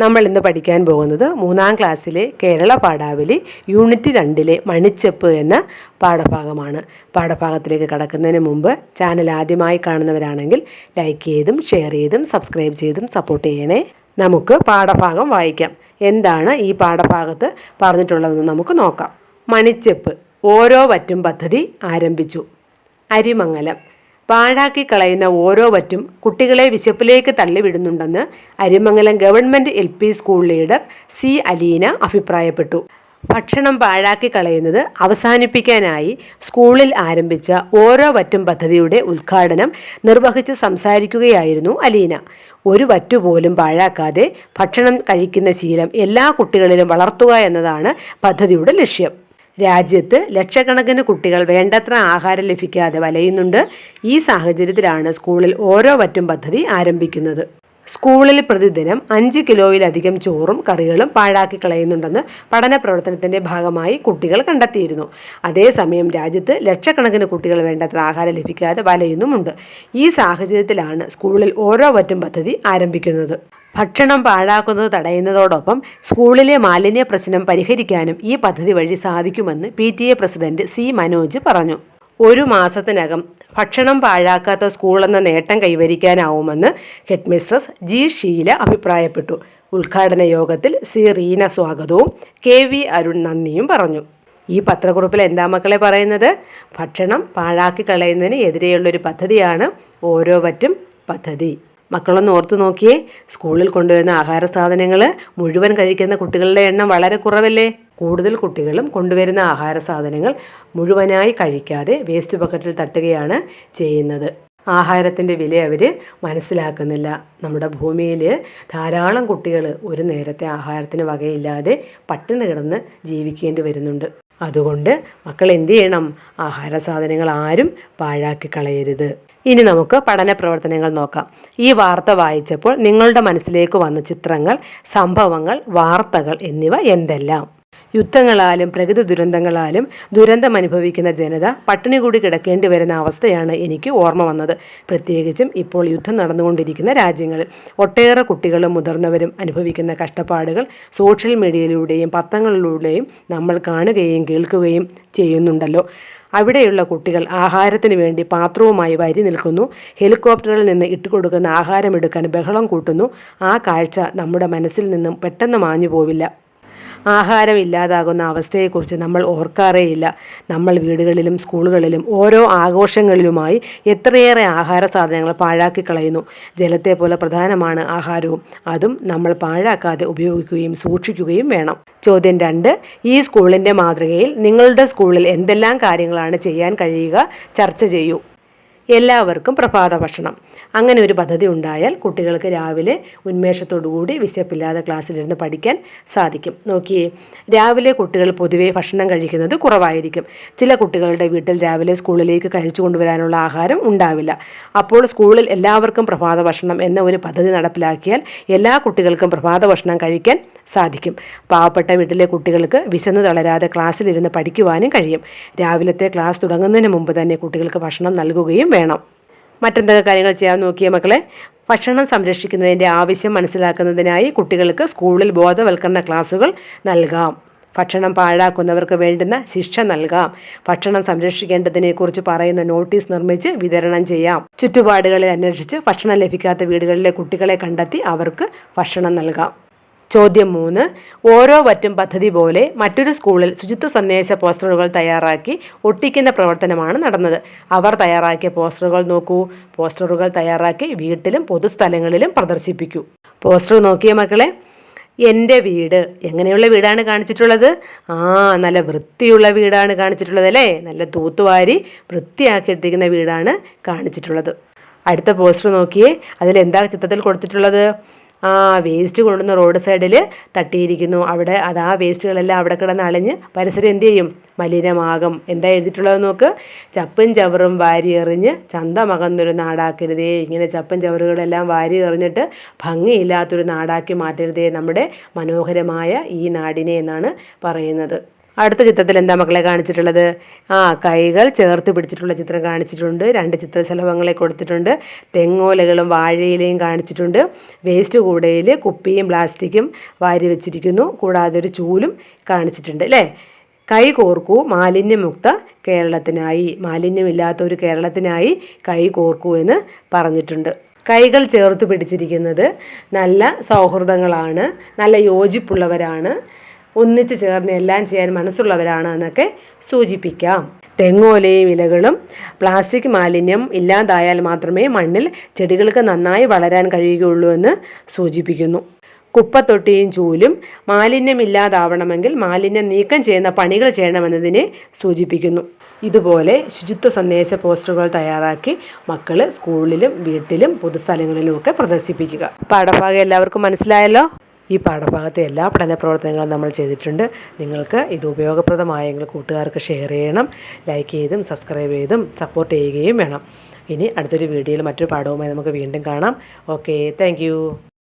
നമ്മൾ ഇന്ന് പഠിക്കാൻ പോകുന്നത് മൂന്നാം ക്ലാസ്സിലെ കേരള പാഠാവലി യൂണിറ്റ് രണ്ടിലെ മണിച്ചെപ്പ് എന്ന പാഠഭാഗമാണ്. പാഠഭാഗത്തിലേക്ക് കടക്കുന്നതിന് മുമ്പ് ചാനൽ ആദ്യമായി കാണുന്നവരാണെങ്കിൽ ലൈക്ക് ചെയ്തും ഷെയർ ചെയ്തും സബ്സ്ക്രൈബ് ചെയ്തും സപ്പോർട്ട് ചെയ്യണേ. നമുക്ക് പാഠഭാഗം വായിക്കാം. എന്താണ് ഈ പാഠഭാഗത്ത് പറഞ്ഞിട്ടുള്ളതെന്ന് നമുക്ക് നോക്കാം. മണിച്ചെപ്പ് ഓരോ വറ്റും പദ്ധതി ആരംഭിച്ചു. അരിമംഗലം പാഴാക്കി കളയുന്ന ഓരോ വറ്റും കുട്ടികളെ വിശപ്പിലേക്ക് തള്ളിവിടുന്നുണ്ടെന്ന് Arimangalam government L P school leader C Aleena അഭിപ്രായപ്പെട്ടു. ഭക്ഷണം പാഴാക്കി കളയുന്നത് അവസാനിപ്പിക്കാനായി സ്കൂളിൽ ആരംഭിച്ച ഓരോ വറ്റും പദ്ധതിയുടെ ഉദ്ഘാടനം നിർവഹിച്ച് സംസാരിക്കുകയായിരുന്നു അലീന. ഒരു വറ്റുപോലും പാഴാക്കാതെ ഭക്ഷണം കഴിക്കുന്ന ശീലം എല്ലാ കുട്ടികളിലും വളർത്തുക എന്നതാണ് പദ്ധതിയുടെ ലക്ഷ്യം. രാജ്യത്ത് ലക്ഷക്കണക്കിന് കുട്ടികൾ വേണ്ടത്ര ആഹാരം ലഭിക്കാതെ വലയുന്നുണ്ട്. ഈ സാഹചര്യത്തിലാണ് സ്കൂളിൽ ഓരോ വറ്റും പദ്ധതി ആരംഭിക്കുന്നത്. സ്കൂളിൽ പ്രതിദിനം അഞ്ച് കിലോയിലധികം ചോറും കറികളും പാഴാക്കി കളയുന്നുണ്ടെന്ന് പഠന പ്രവർത്തനത്തിന്റെ ഭാഗമായി കുട്ടികൾ കണ്ടെത്തിയിരുന്നു. അതേസമയം രാജ്യത്ത് ലക്ഷക്കണക്കിന് കുട്ടികൾ വേണ്ടത്ര ആഹാരം ലഭിക്കാതെ വലയുന്നുമുണ്ട്. ഈ സാഹചര്യത്തിലാണ് സ്കൂളിൽ ഓരോ വറ്റും പദ്ധതി ആരംഭിക്കുന്നത്. ഭക്ഷണം പാഴാക്കുന്നത് തടയുന്നതോടൊപ്പം സ്കൂളിലെ മാലിന്യ പ്രശ്നം പരിഹരിക്കാനും ഈ പദ്ധതി വഴി സാധിക്കുമെന്ന് P T A president C Manoj പറഞ്ഞു. ഒരു മാസത്തിനകം ഭക്ഷണം പാഴാക്കാത്ത സ്കൂളെന്ന നേട്ടം കൈവരിക്കാനാവുമെന്ന് ഹെഡ്മിസ്ട്രസ് ജി ഷീല അഭിപ്രായപ്പെട്ടു. ഉദ്ഘാടന യോഗത്തിൽ സി റീന സ്വാഗതവും കെ വി അരുൺ നന്ദിയും പറഞ്ഞു. ഈ പത്രക്കുറിപ്പിൽ എന്താ മക്കളെ പറയുന്നത്? ഭക്ഷണം പാഴാക്കി കളയുന്നതിന് എതിരെയുള്ളൊരു പദ്ധതിയാണ് ഓരോ വറ്റും പദ്ധതി. മക്കളൊന്ന് ഓർത്തു നോക്കിയേ. സ്കൂളിൽ കൊണ്ടുവരുന്ന ആഹാര സാധനങ്ങൾ മുഴുവൻ കഴിക്കുന്ന കുട്ടികളുടെ എണ്ണം വളരെ കുറവല്ലേ? കൂടുതൽ കുട്ടികളും കൊണ്ടുവരുന്ന ആഹാര സാധനങ്ങൾ മുഴുവനായി കഴിക്കാതെ വേസ്റ്റ് ബക്കറ്റിൽ തട്ടുകയാണ് ചെയ്യുന്നത്. ആഹാരത്തിന്റെ വില അവർ മനസ്സിലാക്കുന്നില്ല. നമ്മുടെ ഭൂമിയിൽ ധാരാളം കുട്ടികൾ ഒരു നേരത്തെ ആഹാരത്തിന് വകയില്ലാതെ പട്ടിണി കിടന്ന് ജീവിക്കേണ്ടി വരുന്നുണ്ട്. അതുകൊണ്ട് മക്കൾ എന്ത് ചെയ്യണം? ആഹാര സാധനങ്ങൾ ആരും പാഴാക്കി കളയരുത്. ഇനി നമുക്ക് പഠന പ്രവർത്തനങ്ങൾ നോക്കാം. ഈ വാർത്ത വായിച്ചപ്പോൾ നിങ്ങളുടെ മനസ്സിലേക്ക് വന്ന ചിത്രങ്ങൾ സംഭവങ്ങൾ വാർത്തകൾ എന്നിവ എന്തെല്ലാം? യുദ്ധങ്ങളാലും പ്രകൃതി ദുരന്തങ്ങളാലും ദുരന്തം അനുഭവിക്കുന്ന ജനത പട്ടിണി കൂടി കിടക്കേണ്ടി വരുന്ന അവസ്ഥയാണ് എനിക്ക് ഓർമ്മ വന്നത്. പ്രത്യേകിച്ചും ഇപ്പോൾ യുദ്ധം നടന്നുകൊണ്ടിരിക്കുന്ന രാജ്യങ്ങളിൽ ഒട്ടേറെ കുട്ടികളും മുതിർന്നവരും അനുഭവിക്കുന്ന കഷ്ടപ്പാടുകൾ സോഷ്യൽ മീഡിയയിലൂടെയും പത്രങ്ങളിലൂടെയും നമ്മൾ കാണുകയും കേൾക്കുകയും ചെയ്യുന്നുണ്ടല്ലോ. അവിടെയുള്ള കുട്ടികൾ ആഹാരത്തിന് വേണ്ടി പാത്രവുമായി വരി നിൽക്കുന്നു. ഹെലികോപ്റ്ററിൽ നിന്ന് ഇട്ടുകൊടുക്കുന്ന ആഹാരം എടുക്കാൻ ബഹളം കൂട്ടുന്നു. ആ കാഴ്ച നമ്മുടെ മനസ്സിൽ നിന്നും പെട്ടെന്ന് മാഞ്ഞു പോവില്ല ആഹാരം ഇല്ലാതാകുന്ന അവസ്ഥയെക്കുറിച്ച് നമ്മൾ ഓർക്കാറേയില്ല. നമ്മൾ വീടുകളിലും സ്കൂളുകളിലും ഓരോ ആഘോഷങ്ങളിലുമായി എത്രയേറെ ആഹാര സാധനങ്ങൾ പാഴാക്കി കളയുന്നു. ജലത്തെ പോലെ പ്രധാനമാണ് ആഹാരവും. അതും നമ്മൾ പാഴാക്കാതെ ഉപയോഗിക്കുകയും സൂക്ഷിക്കുകയും വേണം. ചോദ്യം രണ്ട് ഈ സ്കൂളിന്റെ മാതൃകയിൽ നിങ്ങളുടെ സ്കൂളിൽ എന്തെല്ലാം കാര്യങ്ങളാണ് ചെയ്യാൻ കഴിയുക? ചർച്ച ചെയ്യൂ. എല്ലാവർക്കും പ്രഭാത ഭക്ഷണം. അങ്ങനെ ഒരു പദ്ധതി ഉണ്ടായാൽ കുട്ടികൾക്ക് രാവിലെ ഉന്മേഷത്തോടുകൂടി വിശപ്പില്ലാതെ ക്ലാസ്സിലിരുന്ന് പഠിക്കാൻ സാധിക്കും. നോക്കിയേ രാവിലെ കുട്ടികൾ പൊതുവേ ഭക്ഷണം കഴിക്കുന്നത് കുറവായിരിക്കും. ചില കുട്ടികളുടെ വീട്ടിൽ രാവിലെ സ്കൂളിലേക്ക് കഴിച്ചു കൊണ്ടുവരാനുള്ള ആഹാരം ഉണ്ടാവില്ല. അപ്പോൾ സ്കൂളിൽ എല്ലാവർക്കും പ്രഭാത ഭക്ഷണം എന്ന ഒരു പദ്ധതി നടപ്പിലാക്കിയാൽ എല്ലാ കുട്ടികൾക്കും പ്രഭാത ഭക്ഷണം കഴിക്കാൻ സാധിക്കും. പാവപ്പെട്ട വീട്ടിലെ കുട്ടികൾക്ക് വിശന്ന് തളരാതെ ക്ലാസ്സിലിരുന്ന് പഠിക്കുവാനും കഴിയും. രാവിലത്തെ ക്ലാസ് തുടങ്ങുന്നതിന് മുമ്പ് തന്നെ കുട്ടികൾക്ക് ഭക്ഷണം നൽകുകയും വേണം. മറ്റെന്തൊക്കെ കാര്യങ്ങൾ ചെയ്യാൻ നോക്കിയ മക്കളെ ഭക്ഷണം സംരക്ഷിക്കുന്നതിന്റെ ആവശ്യം മനസ്സിലാക്കുന്നതിനായി കുട്ടികൾക്ക് സ്കൂളിൽ ബോധവൽക്കരണ ക്ലാസുകൾ നൽകാം. ഭക്ഷണം പാഴാക്കുന്നവർക്ക് വേണ്ടുന്ന ശിക്ഷ നൽകാം. ഭക്ഷണം സംരക്ഷിക്കേണ്ടതിനെക്കുറിച്ച് പറയുന്ന നോട്ടീസ് നിർമ്മിച്ച് വിതരണം ചെയ്യാം. ചുറ്റുപാടുകളിൽ അന്വേഷിച്ച് ഭക്ഷണം ലഭിക്കാത്ത വീടുകളിലെ കുട്ടികളെ കണ്ടെത്തി അവർക്ക് ഭക്ഷണം നൽകാം. ചോദ്യം മൂന്ന്. ഓരോ വറ്റും പദ്ധതി പോലെ മറ്റൊരു സ്കൂളിൽ ശുചിത്വ സന്ദേശ പോസ്റ്ററുകൾ തയ്യാറാക്കി ഒട്ടിക്കുന്ന പ്രവർത്തനമാണ് നടന്നത്. അവർ തയ്യാറാക്കിയ പോസ്റ്ററുകൾ നോക്കൂ. പോസ്റ്ററുകൾ തയ്യാറാക്കി വീട്ടിലും പൊതുസ്ഥലങ്ങളിലും പ്രദർശിപ്പിക്കൂ. പോസ്റ്റർ നോക്കിയ മക്കളെ. എന്റെ വീട്. എങ്ങനെയുള്ള വീടാണ് കാണിച്ചിട്ടുള്ളത്? ആ നല്ല വൃത്തിയുള്ള വീടാണ് കാണിച്ചിട്ടുള്ളത് അല്ലേ? നല്ല തൂത്തുവാരി വൃത്തിയാക്കിയിട്ടിരിക്കുന്ന വീടാണ് കാണിച്ചിട്ടുള്ളത്. അടുത്ത പോസ്റ്റർ നോക്കിയേ. അതിലെന്താ ചിത്രത്തിൽ കൊടുത്തിട്ടുള്ളത്? ആ വേസ്റ്റ് കൊണ്ടുവന്ന റോഡ് സൈഡിൽ തട്ടിയിരിക്കുന്നു. അവിടെ അത് ആ വേസ്റ്റുകളെല്ലാം അവിടെ കിടന്ന് അലഞ്ഞ് പരിസരം എന്ത് ചെയ്യും? മലിനമാകും. എന്താ എഴുതിയിട്ടുള്ളത് നോക്ക്? ചപ്പും ചവറും വാരി എറിഞ്ഞ് ചന്തമകന്നൊരു നാടാക്കരുതേ. ഇങ്ങനെ ചപ്പും ചവറുകളെല്ലാം വാരി എറിഞ്ഞിട്ട് ഭംഗിയില്ലാത്തൊരു നാടാക്കി മാറ്റരുതേ നമ്മുടെ മനോഹരമായ ഈ നാടിനെ എന്നാണ് പറയുന്നത്. അടുത്ത ചിത്രത്തിൽ എന്താ മക്കളെ കാണിച്ചിട്ടുള്ളത്? ആ കൈകൾ ചേർത്ത് പിടിച്ചിട്ടുള്ള ചിത്രം കാണിച്ചിട്ടുണ്ട്. രണ്ട് ചിത്രശലഭങ്ങളെ കൊടുത്തിട്ടുണ്ട്. തെങ്ങോലകളും വാഴയിലയും കാണിച്ചിട്ടുണ്ട്. വേസ്റ്റ് കൂടയിൽ കുപ്പിയും പ്ലാസ്റ്റിക്കും വാരി വെച്ചിരിക്കുന്നു. കൂടാതെ ഒരു ചൂലും കാണിച്ചിട്ടുണ്ട് അല്ലേ? കൈ കോർക്കൂ മാലിന്യമുക്ത കേരളത്തിനായി മാലിന്യമില്ലാത്ത ഒരു കേരളത്തിനായി കൈ കോർക്കൂ എന്ന് പറഞ്ഞിട്ടുണ്ട്. കൈകൾ ചേർത്ത് പിടിച്ചിരിക്കുന്നത് നല്ല സൗഹൃദങ്ങളാണ് നല്ല യോജിപ്പുള്ളവരാണ്. ഒന്നിച്ച് ചേർന്ന് എല്ലാം ചെയ്യാൻ മനസ്സുള്ളവരാണ് എന്നൊക്കെ സൂചിപ്പിക്കാം. തെങ്ങോലയും ഇലകളും പ്ലാസ്റ്റിക് മാലിന്യം ഇല്ലാതായാൽ മാത്രമേ മണ്ണിൽ ചെടികൾക്ക് നന്നായി വളരാൻ കഴിയുകയുള്ളൂ എന്ന് സൂചിപ്പിക്കുന്നു. കുപ്പത്തൊട്ടിയും ചൂലും മാലിന്യം ഇല്ലാതാവണമെങ്കിൽ മാലിന്യം നീക്കം ചെയ്യുന്ന പണികൾ ചെയ്യണമെന്നതിനെ സൂചിപ്പിക്കുന്നു. ഇതുപോലെ ശുചിത്വ സന്ദേശ പോസ്റ്ററുകൾ തയ്യാറാക്കി മക്കൾ സ്കൂളിലും വീട്ടിലും പൊതുസ്ഥലങ്ങളിലും ഒക്കെ പ്രദർശിപ്പിക്കുക. പാഠഭാഗം എല്ലാവർക്കും മനസ്സിലായല്ലോ? ഈ പാഠഭാഗത്തെ എല്ലാ പഠന പ്രവർത്തനങ്ങളും നമ്മൾ ചെയ്തിട്ടുണ്ട്. നിങ്ങൾക്ക് ഇത് ഉപയോഗപ്രദമായെങ്കിൽ കൂട്ടുകാർക്ക് ഷെയർ ചെയ്യണം ലൈക്ക് ചെയ്തും സബ്സ്ക്രൈബ് ചെയ്തും സപ്പോർട്ട് ചെയ്യുകയും വേണം. ഇനി അടുത്തൊരു വീഡിയോയിൽ മറ്റൊരു പാഠവുമായി നമുക്ക് വീണ്ടും കാണാം. Okay thank